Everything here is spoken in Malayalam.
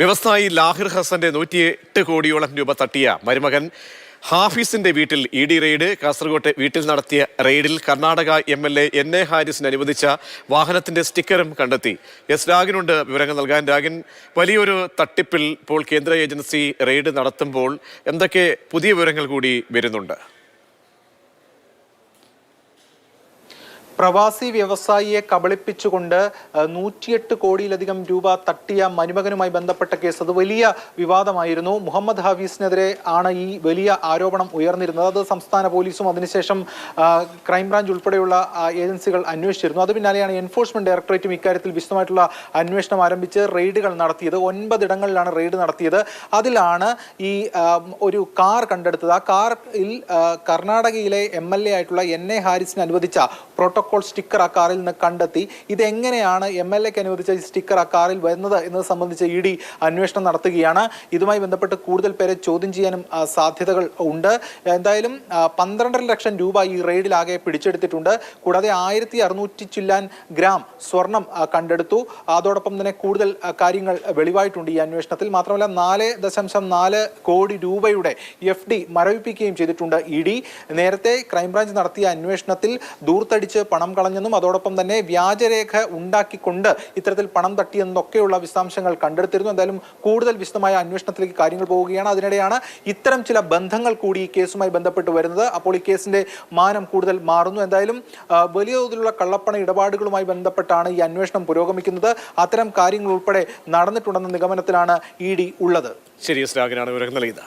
വ്യവസായി ലാഹിർ ഹസന്റെ നൂറ്റി എട്ട് കോടിയോളം രൂപ തട്ടിയ മരുമകൻ ഹാഫീസിന്റെ വീട്ടിൽ ഇ ഡി റെയ്ഡ് കാസർഗോട്ട് വീട്ടിൽ നടത്തിയ റെയ്ഡിൽ Karnataka M L A N A ഹാരിസിന് അനുവദിച്ച വാഹനത്തിന്റെ സ്റ്റിക്കറും കണ്ടെത്തി. എസ് രാഗിനുണ്ട് വിവരങ്ങൾ നൽകാൻ. രാഗിൻ വലിയൊരു തട്ടിപ്പിൽ ഇപ്പോൾ കേന്ദ്ര ഏജൻസി റെയ്ഡ് നടത്തുമ്പോൾ എന്തൊക്കെ പുതിയ വിവരങ്ങൾ കൂടി വരുന്നുണ്ട്? പ്രവാസി വ്യവസായിയെ കബളിപ്പിച്ചുകൊണ്ട് നൂറ്റിയെട്ട് കോടിയിലധികം രൂപ തട്ടിയ മരുമകനുമായി ബന്ധപ്പെട്ട കേസ്. അത് വലിയ വിവാദമായിരുന്നു. മുഹമ്മദ് ഹാഫീസിനെതിരെ ആണ് ഈ വലിയ ആരോപണം ഉയർന്നിരുന്നത്. അത് സംസ്ഥാന പോലീസും അതിനുശേഷം ക്രൈംബ്രാഞ്ച് ഉൾപ്പെടെയുള്ള ഏജൻസികൾ അന്വേഷിച്ചിരുന്നു. അത് പിന്നാലെയാണ് എൻഫോഴ്സ്മെന്റ് ഡയറക്ടറേറ്റും ഇക്കാര്യത്തിൽ വിശദമായിട്ടുള്ള അന്വേഷണം ആരംഭിച്ച് റെയ്ഡുകൾ നടത്തിയത്. ഒൻപതിടങ്ങളിലാണ് റെയ്ഡ് നടത്തിയത്. അതിലാണ് ഈ ഒരു കാർ കണ്ടെടുത്തത്. ആ കാറിൽ കർണാടകയിലെ എം ആയിട്ടുള്ള എൻ എ ഹാരിസിന് അനുവദിച്ച പ്രോട്ടോകോൾ സ്റ്റിക്കർ ആ കാറിൽ നിന്ന് കണ്ടെത്തി. ഇതെങ്ങനെയാണ് എം എൽ എക്ക് അനുവദിച്ച ഈ സ്റ്റിക്കർ ആ കാറിൽ വരുന്നത് എന്നത് സംബന്ധിച്ച് ഇ ഡി അന്വേഷണം നടത്തുകയാണ്. ഇതുമായി ബന്ധപ്പെട്ട് കൂടുതൽ പേരെ ചോദ്യം ചെയ്യാനും സാധ്യതകൾ ഉണ്ട്. എന്തായാലും പന്ത്രണ്ടര ലക്ഷം രൂപ ഈ റെയ്ഡിലാകെ പിടിച്ചെടുത്തിട്ടുണ്ട്. കൂടാതെ ആയിരത്തി അറുന്നൂറ്റി ചില്ലാൻ ഗ്രാം സ്വർണം കണ്ടെടുത്തു. അതോടൊപ്പം തന്നെ കൂടുതൽ കാര്യങ്ങൾ വെളിവായിട്ടുണ്ട് ഈ അന്വേഷണത്തിൽ. മാത്രമല്ല നാല് ദശാംശം നാല് കോടി രൂപയുടെ എഫ് ഡി മരവിപ്പിക്കുകയും ചെയ്തിട്ടുണ്ട് ഇ ഡി. നേരത്തെ ക്രൈംബ്രാഞ്ച് നടത്തിയ അന്വേഷണത്തിൽ ദൂർത്തടിച്ച് പണം കളഞ്ഞെന്നും അതോടൊപ്പം തന്നെ വ്യാജരേഖ ഉണ്ടാക്കിക്കൊണ്ട് ഇത്തരത്തിൽ പണം തട്ടിയെന്നൊക്കെയുള്ള വിശദാംശങ്ങൾ കണ്ടെടുത്തിരുന്നു. എന്തായാലും കൂടുതൽ വിശദമായ അന്വേഷണത്തിലേക്ക് കാര്യങ്ങൾ പോവുകയാണ്. അതിനിടെയാണ് ഇത്തരം ചില ബന്ധങ്ങൾ കൂടി ഈ കേസുമായി ബന്ധപ്പെട്ട് വരുന്നത്. അപ്പോൾ ഈ കേസിന്റെ മാനം കൂടുതൽ മാറുന്നു. എന്തായാലും വലിയ തോതിലുള്ള കള്ളപ്പണ ഇടപാടുകളുമായി ബന്ധപ്പെട്ടാണ് ഈ അന്വേഷണം പുരോഗമിക്കുന്നത്. അത്തരം കാര്യങ്ങൾ ഉൾപ്പെടെ നടന്നിട്ടുണ്ടെന്ന നിഗമനത്തിലാണ് ഇ ഡി ഉള്ളത്. ശരി എസ് രാഗിനാണ് വിവരങ്ങൾ നൽകിയത്.